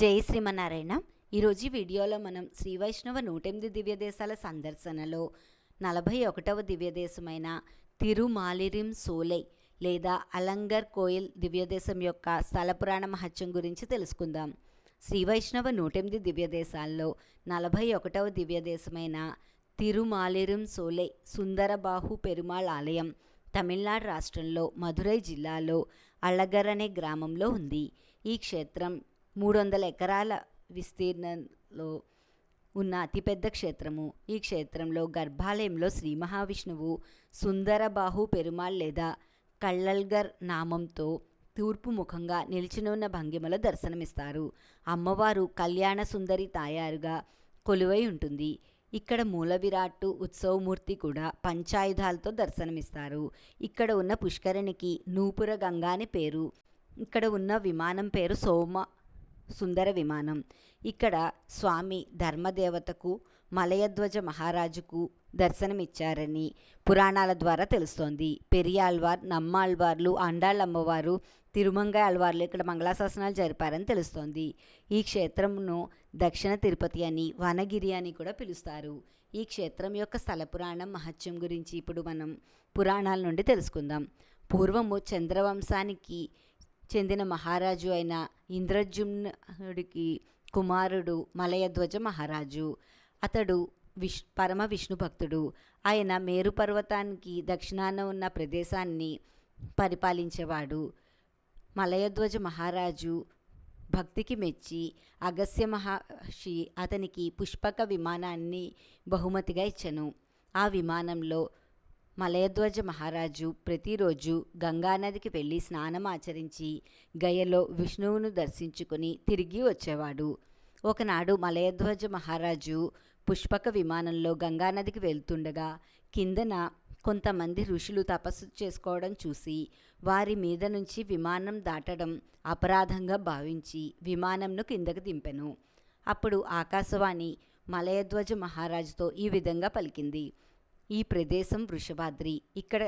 జై శ్రీమన్నారాయణ. ఈరోజు వీడియోలో మనం శ్రీ వైష్ణవ నూటెనిమిది దివ్యదేశాల సందర్శనలో నలభై ఒకటవ దివ్యదేశమైన తిరుమాలిరిం సోలై లేదా అలంగర్ కోయిల్ దివ్యదేశం యొక్క స్థల పురాణ మహత్యం గురించి తెలుసుకుందాం. శ్రీ వైష్ణవ నూటెనిమిది దివ్యదేశాల్లో నలభై ఒకటవ దివ్యదేశమైన తిరుమాలిరిం సోలై సుందరబాహు పెరుమాళ్ ఆలయం తమిళనాడు రాష్ట్రంలో మధురై జిల్లాలో అళ్ళగర్ అనే గ్రామంలో ఉంది. ఈ క్షేత్రం మూడు వందల ఎకరాల విస్తీర్ణంలో ఉన్న అతిపెద్ద క్షేత్రము. ఈ క్షేత్రంలో గర్భాలయంలో శ్రీ మహావిష్ణువు సుందరబాహు పెరుమాళ్ లేదా కళ్ళల్గర్ నామంతో తూర్పు ముఖంగా నిలిచిన ఉన్న భంగిమలో దర్శనమిస్తారు. అమ్మవారు కళ్యాణ సుందరి తాయారుగా కొలువై ఉంటుంది. ఇక్కడ మూల విరాట్టు ఉత్సవమూర్తి కూడా పంచాయుధాలతో దర్శనమిస్తారు. ఇక్కడ ఉన్న పుష్కరిణికి నూపుర గంగా అని పేరు ఇక్కడ ఉన్న విమానం పేరు సోమ సుందర విమానం. ఇక్కడ స్వామి ధర్మదేవతకు మలయధ్వజ మహారాజుకు దర్శనమిచ్చారని పురాణాల ద్వారా తెలుస్తోంది. పెరియాళ్వార్ నమ్మాళ్వార్లు అండాళ్ళమ్మవారు తిరుమంగాళ్వార్లు ఇక్కడ మంగళాశాసనాలు జరిపారని తెలుస్తోంది. ఈ క్షేత్రమును దక్షిణ తిరుపతి అని వనగిరి అని కూడా పిలుస్తారు. ఈ క్షేత్రం యొక్క స్థల పురాణం మహత్యం గురించి ఇప్పుడు మనం పురాణాల నుండి తెలుసుకుందాం. పూర్వము చంద్రవంశానికి చెందిన మహారాజు అయిన ఇంద్రజుమ్నుడికి కుమారుడు మలయధ్వజ మహారాజు. అతడు విష్ పరమ విష్ణు భక్తుడు. ఆయన మేరు పర్వతానికి దక్షిణాన ఉన్న ప్రదేశాన్ని పరిపాలించేవాడు. మలయధ్వజ మహారాజు భక్తికి మెచ్చి అగస్య మహర్షి అతనికి పుష్పక విమానాన్ని బహుమతిగా ఇచ్చను. ఆ విమానంలో మలయధ్వజ మహారాజు ప్రతిరోజు గంగానదికి వెళ్ళి స్నానం ఆచరించి గయలో విష్ణువును దర్శించుకుని తిరిగి వచ్చేవాడు. ఒకనాడు మలయధ్వజ మహారాజు పుష్పక విమానంలో గంగానదికి వెళ్తుండగా కిందన కొంతమంది ఋషులు తపస్సు చేసుకోవడం చూసి వారి మీద నుంచి విమానం దాటడం అపరాధంగా భావించి విమానంను కిందకు దింపెను. అప్పుడు ఆకాశవాణి మలయధ్వజ మహారాజుతో ఈ విధంగా పలికింది. ఈ ప్రదేశం వృషభాద్రి. ఇక్కడ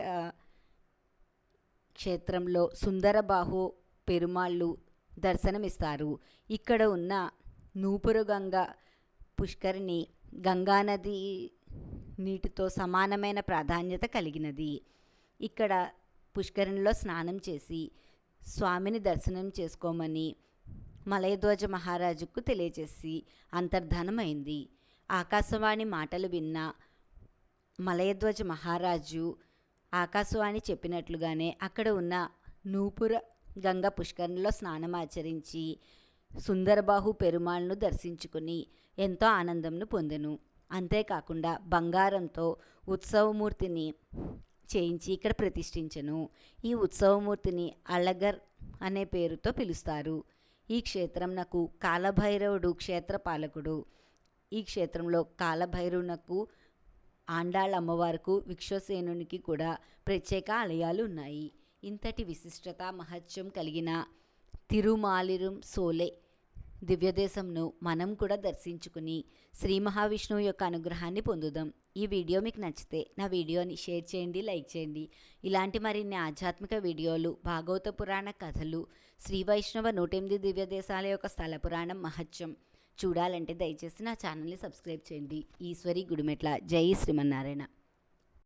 క్షేత్రంలో సుందరబాహు పెరుమాళ్ళు దర్శనమిస్తారు. ఇక్కడ ఉన్న నూపురుగంగ పుష్కరిణి గంగానది నీటితో సమానమైన ప్రాధాన్యత కలిగినది. ఇక్కడ పుష్కరిణిలో స్నానం చేసి స్వామిని దర్శనం చేసుకోమని మలయధ్వజ మహారాజుకు తెలియజేసి అంతర్ధానమైంది. ఆకాశవాణి మాటలు విన్న మలయధ్వజ మహారాజు ఆకాశవాణి చెప్పినట్లుగానే అక్కడ ఉన్న నూపుర గంగ పుష్కరంలో స్నానం ఆచరించి సుందరబాహు పెరుమాళ్ను దర్శించుకుని ఎంతో ఆనందంను పొందెను. అంతేకాకుండా బంగారంతో ఉత్సవమూర్తిని చేయించి ఇక్కడ ప్రతిష్ఠించను. ఈ ఉత్సవమూర్తిని అలగర్ అనే పేరుతో పిలుస్తారు. ఈ క్షేత్రం నాకు కాలభైరవుడు క్షేత్రపాలకుడు ఈ క్షేత్రంలో కాలభైరవునకు ఆండాళ్ళ అమ్మవారుకు విక్షసేనునికి కూడా ప్రత్యేక ఆలయాలు ఉన్నాయి ఇంతటి విశిష్టత మహత్యం కలిగిన తిరుమాలిరుం సోలే దివ్యదేశంను మనం కూడా దర్శించుకుని శ్రీ మహావిష్ణువు యొక్క అనుగ్రహాన్ని పొందుదాం. ఈ వీడియో మీకు నచ్చితే నా వీడియోని షేర్ చేయండి లైక్ చేయండి. ఇలాంటి మరిన్ని ఆధ్యాత్మిక వీడియోలు భాగవత పురాణ కథలు శ్రీ వైష్ణవ నూటెనిమిది దివ్యదేశాల యొక్క స్థల పురాణం మహత్యం చూడాలంటే దయచేసి నా ఛానల్ని సబ్స్క్రైబ్ చేయండి. ఈశ్వరి గుడిమెట్ల. జై శ్రీమన్నారాయణ.